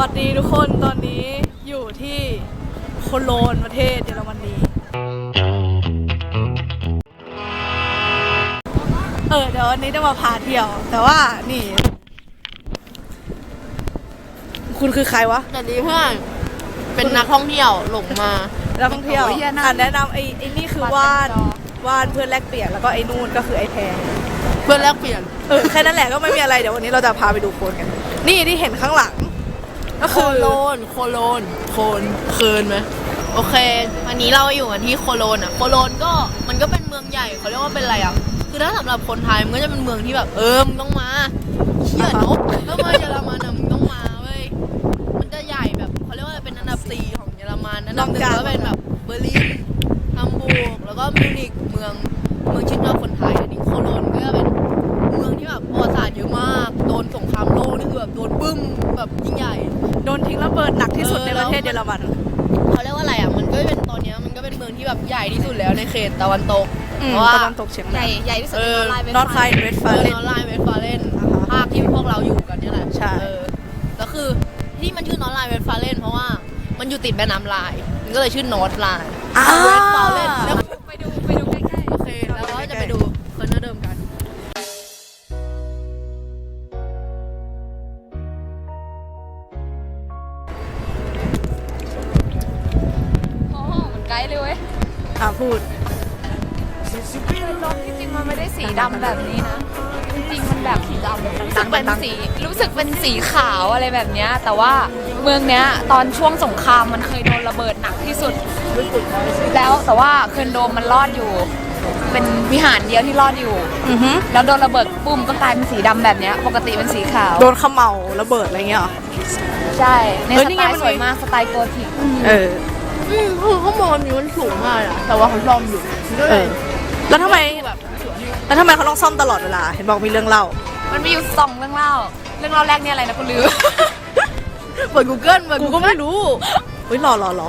วัสดีทุกคนตอนนี้อยู่ที่โคโลนประเทศเยอรมนีเออเดี๋ยววันนี้จะมาพาเที่ยว แต่ว่านี่ คุณคือใครวะสวัสดีเพื่อน เป็นนักท่องเที่ยวหลงมานักท่องเที่ยวโอ้ยอย่านั่งอ่านแนะนำไอ้ไอ้นี่คือว่านว่านเพื่อนแลกเปลี่ยนแล้วก็ไอ้นู่นก็คือไอ้แพรเพื่อนแลกเปลี่ยนเออแค่นั้นแหละก็ไม่มีอะไรเดี๋ยววันนี้เราจะพาไปดูโคนกัน นี่ที่เห็นข้างหลัง ก็โคคือโลนโคโลนโคนเคินไหมโอเค วันนี้เราอยู่กันที่โคโลนอะโคโลนก็มันก็เป็นเมืองใหญ่เขาเรียกว่าเป็นอะไรอะคือถ้าสำหรับคนไทยมันก็จะเป็นเมืองที่แบบเออมึงต้องมาเชี่ยนกถ้ามาเยอรมันอะมึงต้องมาเว้ยมันจะใหญ่แบบเขาเรียกว่าเป็นอันดับสี่ของเยอรมันอันดับหนึ่งก็เป็นแบบเบอร์ลินฮัมบูร์กแล้วก็มิวนิกเมืองเมืองชื่นชอบคนไทยอันนี้โคโลนก็จะเป็นเมืองที่แบบประวัติศาสตร์เยอะมากโดนสงครามโลกนี่คือแบบโดนบึ้มแบบยิ่งใหญ่ โดนทิ้งระเบิดหนักที่สุดเออในประเทศเยอรมันเขาเรียกว่าอะไรอะมันก็เป็นตอนเนี้ยมันก็เป็นเมืองที่แบบใหญ่ที่สุดแล้วในเขตตะวันตกอืมเพราะว่าตะวันตกเฉียงเหนืใหญ่อใหญ่ที่สุดเออในไลน์เว็บนอร์ทไคน์เวสเอฟาอเลนนอร์ไลน์เวสฟาเลนอ่าฮะภาคที่พวกเราอยู่กันเนี่ยแหละใช่เออแล้วคือที่มันชื่อนอร์ไลน์เวสฟาเลนเพราะว่ามันอยู่ติดแม่น้ำลายมันก็เลยชื่อนอร์ทไลน์อ่าเวสฟาเลน กเป็นสีรู้สึกเป็นสีขาวอะไรแบบเนี้ยแต่ว่าเมืองเนี้ยตอนช่วงสงครามมันเคยโดนระเบิดหนักที่สุด แล้วแต่ว่าเคิร์นโดมมันรอดอยู่ เป็นวิหารเดียวที่รอดอยู่ อือฮึแล้วโดนระเบิดปุ้มก็กลายเป็นสีดำแบบเนี้ยปกติเป็นสีขาว โดนเขมเหลาระเบิดอะไรเงี้ยเหรอ ใช่ ในเอ้ยสนี่ไตไงล์มันสวยมีมากสไตล์โกธิกเออ อืมคือข้างบนนี้มันสูงมากอะแต่ว่าเขาซ่อมอยู่มันก็เอเลยอ แล้วทำไม แบบสวยแล้วทำไมเขาต้องซ่อมตลอดเวลา เห็นบอกมีเรื่องเล่า มันมีอยู่สองเรื่องเล่า เรื่องเล่าแรกเนี่ยอะไรนะคุณลือเปิด Google เปิด กู Google ก็ไม่รู้เฮ้ยรอรอรอ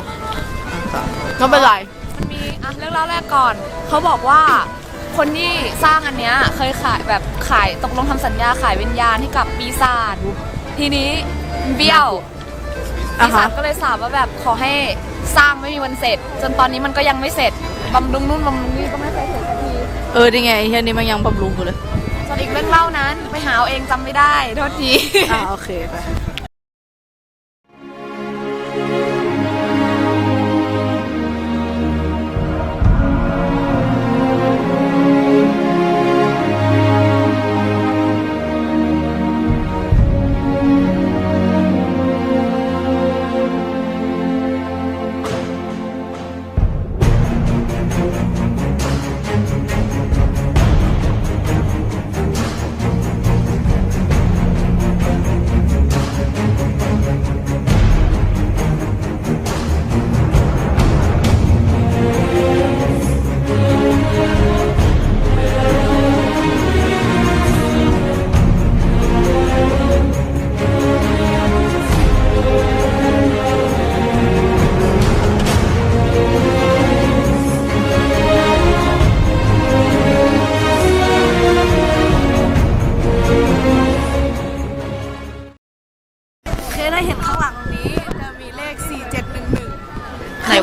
ก็เป็นไร มันมีอะเรื่องเล่าแรกก่อน เขาบอกว่าคนที่สร้างอันเนี้ยเคยขายแบบขายตกลงทำสัญญาขายวิญญาณให้กับปีศาจทีนี้เบี้ยวอะปีฮะ ศาจก็เลยสาบว่าแบบขอให้สร้างไม่มีวันเสร็จ จนตอนนี้มันก็ยังไม่เสร็จบำรุงนู่นบำรุงนี่ก็ไม่เคยเสร็จสักที เออดีไงเฮียนี่มันยังบำรุงกูเลย ส่วนอีกเรื่องเล่านั้น ไปหาเอาเองจำไม่ได้โทษที อ่าโอเคไป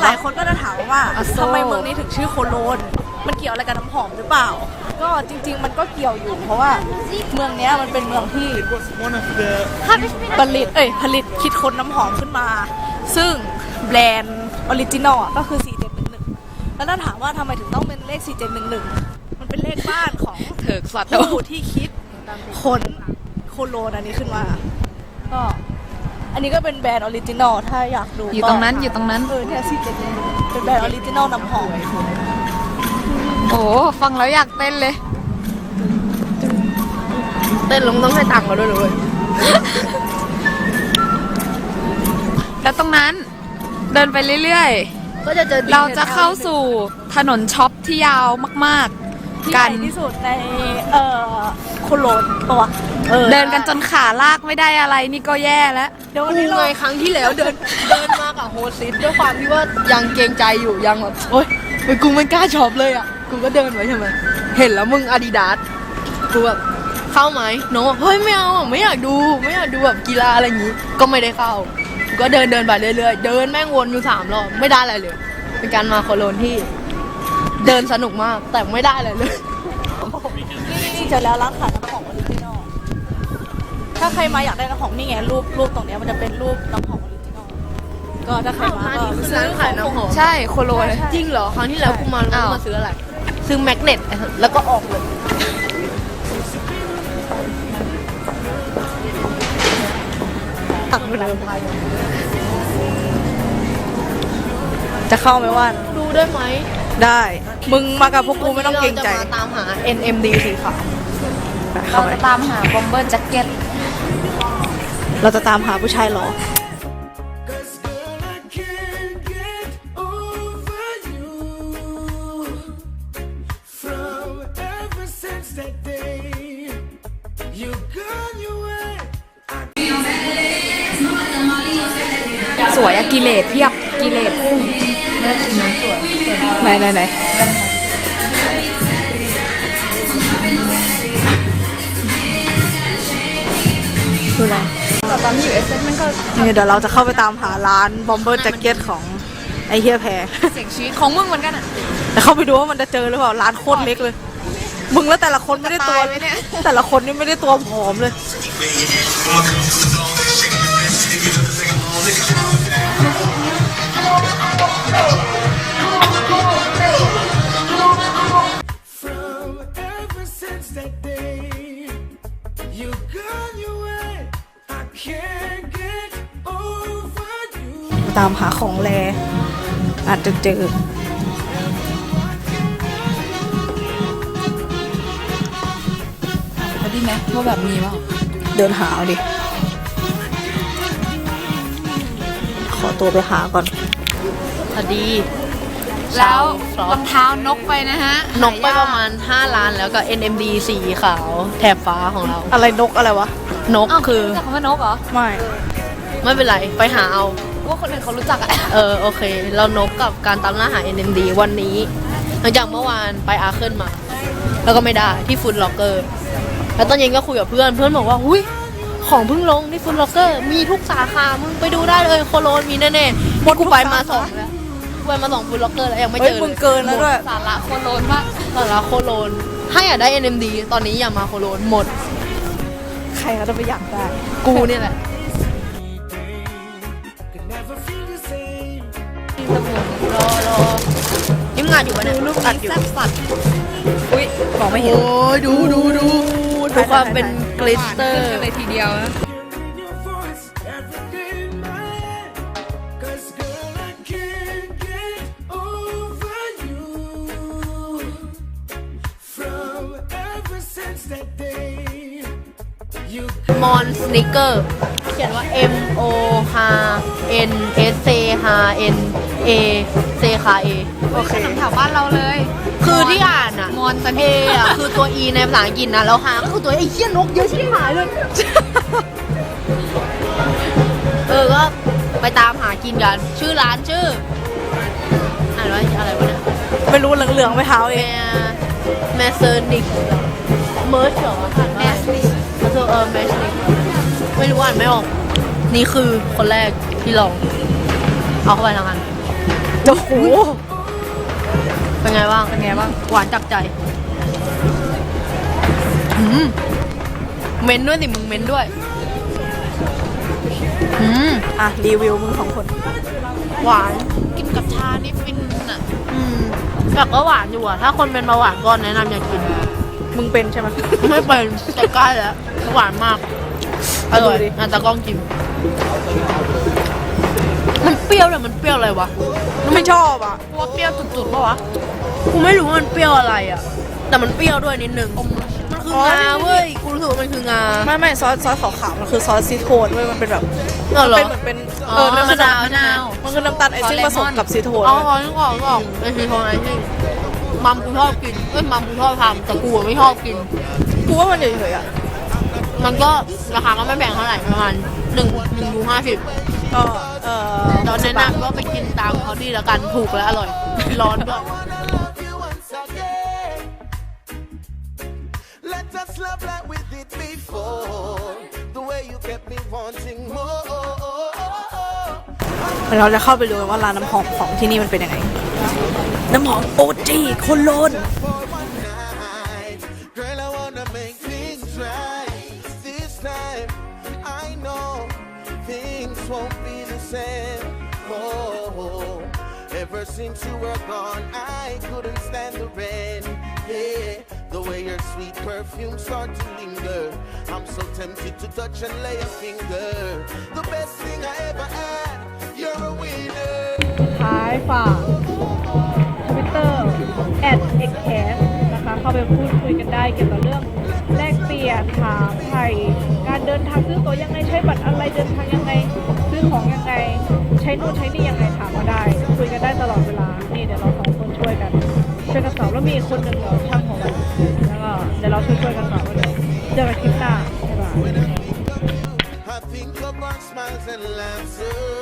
หนวะหลายคนก็จะถามว่าอะโซ่ทำไมเมืองนี้ถึงชื่อโคโลน มันเกี่ยวอะไรกับน้ำหอมหรือเปล่า ก็จริง ๆ มันก็เกี่ยวอยู่ เพราะว่าเมืองเนี้ยมันเป็นเมืองที่ผลิตเอ้ยผลิตคิดค้นน้ำหอมขึ้นมา ซึ่งแบรนด์ออริจินอลก็คือ 4711 แล้วถ้าถามว่าทำไมถึงต้องเป็นเลข 4711 มันเป็นเลขบ้านของเถิกสัตว์ผู้ที่คิดค้นโคโลนอันนี้ขึ้นมา ก็ อันนี้ก็เป็นแบรนด์ออริจินอลถ้าอยากดูอยู่ตรงนั้นอยู่ตรงนั้น เออเนี่ยสิเจ็ดเป็นแบรนด์ออริจินอลน้ำหอมโอ้ฟังแล้วอยากเต้นเลย เต้นแลงต้องให้ตังค์เราด้วยเลยแล้วตรงนั้นเดินไปเรื่อยก็จะเจอ ๆ เราจะเข้าสู่ถนนช็อปที่ยาวมากที่ๆใหกัญ่น ที่สุดในเอ่อโคโลนตัว เดินกันจนขาลากไม่ได้อะไรนี่ก็แย่แล้ว เดี๋ยววันกูนี้เราไงครั้งที่แล้วเดินเดินมากับโฮสซิสด้วยความที่ว่ายังเกรงใจอยู่ยังแบบโอ๊ยเฮ้ยกูไม่กล้าช็อปเลยอะกูก็เดินไว้ใช่ไหมเห็นแล้วมึงอาดิดาสกูแบบเข้าไหมน้องบอกเฮ้ยไม่เอาอะไม่อยากดูไม่อยากดูแบบกีฬาอะไรอย่างงี้ ก็ไม่ได้เข้ากูก็เดินเดินไปเรื่อยๆเดินแม่งวนอยู่สามรอบไม่ได้อะไรเลย เป็นการมาโคโลนที่ เดินสนุกมากแต่ไม่ได้อะไรเลย นี่เจอแล้วร้านขายน้ำหอมออริจินอล ถ้าใครมาอยากได้น้ำหอมนี่ไงรูปรูปตรงเนี้ยมันจะเป็นรูปน้ำหอมออริจินอลก็ถ้าใครมาก็คือร้านขายน้ำหอมใช่โคโลนจริงเหรอครั้งที่แล้วกูมาแล้วอ้าว กูมาซื้ออะไร ซื้อแมกเนตแล้วก็ออกเลย ตักอยู่เลยจะเข้าไหมว่านดูได้ไหมได้ มึงมากับพวกกูไม่ต้องเกรงใจ วันนี้าจะมาตามหา NMD สีขาวไปเราเข้าไปจะตามหาบอมเบอร์แจ็คเก็ต เราจะตามหาผู้ชายหรอสวยอะกิเลสเพียบกิเลสพุ่งไหนไหนไหนดูแล แต่ตอนที่อยู่เอสเซนมันก็นี่เดี๋ยวเราจะเข้าไปตามหาร้านบอมเบอร์แจ็คเก็ตของไอเฮียแพรเสียงชีวิตของมึงเหมือนกันอะแต่เข้าไปดูว่ามันจะเจอหรือเปล่าร้านโคตรเล็กเลย มึงแล้วแต่ละคนไม่ได้ตัวจะตายไหมเนี่ยแต่ละคนนี่ไม่ได้ตัวผอมเลยามหาของแลอาจจะเจอเขาดีไหมว่าแบบมีเปล่าเดินหาเอาดิ ขอตัวไปหาก่อน พอดี แล้วซอรฟองเท้านกไปนะฮะนกไปประมาณ 5 ล้านแล้วกับ NMD สีขาวแถบฟ้าของเรา อะไรนกอะไรวะ นกอ้าวคือรู้จักคำว่านกเหรอ ไม่ ไม่เป็นไร ไปหาเอา ว่าคนอื่นเขารู้จักอะเออโอเค เรานกกับการตามล่าหา NMD วันนี้หลังจากเมื่อวานไปอาเคิลมา แล้วก็ไม่ได้ที่ฟูดล็อกเกอร์แล้วตอนเย็นก็คุยกับเพื่อนเพื่อนบอกว่าอุ้ยของเพิ่งลงที่ฟูดล็อกเกอร์มีทุกสาขามึงไปดูได้เลยโคโลนมีแน่ๆหมดกูไปมาสองแล้วกูไปมาสองฟูดล็อกเกอร์แล้วยังไม่เฮ้เจยอมึงเลยเกินแล้วด้วย สาระโคโลนมากสาระโคโลนถ้าอยากได้ NMD ตอนนี้อย่ามาโคโลนหมด ใครเขาจะไปอยากได้ กูเนี่ยแหละ ทีมตะบูรอรอยิ้มงานอยู่วะเนี่ยลูกอัดอยู่สัตว์อุ้ยบอกไม่เห็นโอ้ยดูดูดูดูความเป็นกลิสเตอร์เลยทีเดียวนะมอนสเนคเกอร์เขียนว่า M O H N S C H N A C K A โอเคแถวบ้านเราเลยคือที่อ่านอะมอนสเอนิเกอร์อะคือตัว E ในภาษาอังกฤษนะแล้วหาก็คือตัวไอ้เหี้ยนกเยอะชิบหายเลย เออก็ไปตามหากินกัน ชื่อร้านชื่ออ่านว่าอะไรวะเนี่ยไม่รู้เหลืองๆไม่เท้าเอแมงแมสเซอร์นิกเมิร์ชเหรออ่านว่าอะไร Mesnick เออเออแมสนิกไม่รู้อ่านไม่ออก นี่คือคนแรกที่ลอง เอาเข้าไปทางนั้นโอ้โหเป็นไงบ้าง เป็นไงบ้าง หวานจับใจอืมเม้นด้วยสิมึงเม้นด้วยอืมอะ รีวิวมึงสองคน หวาน กินกับชานี่ฟินอะ อืมแต่ก็หวานอยู่อะถ้าคนเป็นเบาหวานก็แนะนำอย่ากิน มึงเป็นใช่ไหมไม่เป็นแต่ใกล้แล้วหวานมาก อร่อยดูดิอะตากล้องกิน มันเปรี้ยวเลยมันเปรี้ยวอะไรวะไม่ชอบอะว่าเปรี้ยวจุดๆปะวะกูไม่รู้ว่ามันเปรี้ยวอะไรอะแต่มันเปรี้ยวด้วยนิดนึง มันคืองาเว้ย กูรู้สึกว่ามันคืองา ไม่ไม่ซอสซอสขาวๆมันคือซอสซีโทนเว้ยมันเป็นแบบเออเหรอ เป็นเหมือนเป็นอ๋อเออมะนาวมะนาว มันคือน้ำตาลไอซิ่งผสมกับซีโทนอ๋ออ๋อนึกออกนึกออกไอซีโทนไอซิ่งมัมกูชอบกินเอ้ยมัมกูชอบทำแต่กูอะไม่ชอบกิน กูว่ามันเฉยๆอะ มันก็ราคาก็ไม่แพงเท่าไหร่ประมาณ หนึ่งหนึ่งยูห้าสิบก็เออตอนแนะนำก็ไปกินตามเขาดีแล้วกันถูกและอร่อย ร้อนด้วย love you once again. Let us love like we did before. The way you kept me wanting more. เดี๋ยวเราจะเข้าไปดูว่าร้านน้ำหอมของที่นี่มันเป็นยังไง น้ำหอมโอจีโคโลน since you were gone, I couldn't stand the rain. Yeah, the way your sweet perfume starts to linger. I'm so tempted to touch and lay a finger. The best thing I ever had. You're a winner. ท้ายฝากทวิตเตอร์แอดเอ็กแคสนะคะ เข้าไปพูดคุยกันได้เกี่ยวกับเรื่องแลกเปลี่ยนถามไทยการเดินทางซื้อตั๋วยังไงใช้บัตรอะไรเดินทาง smiles and laughter.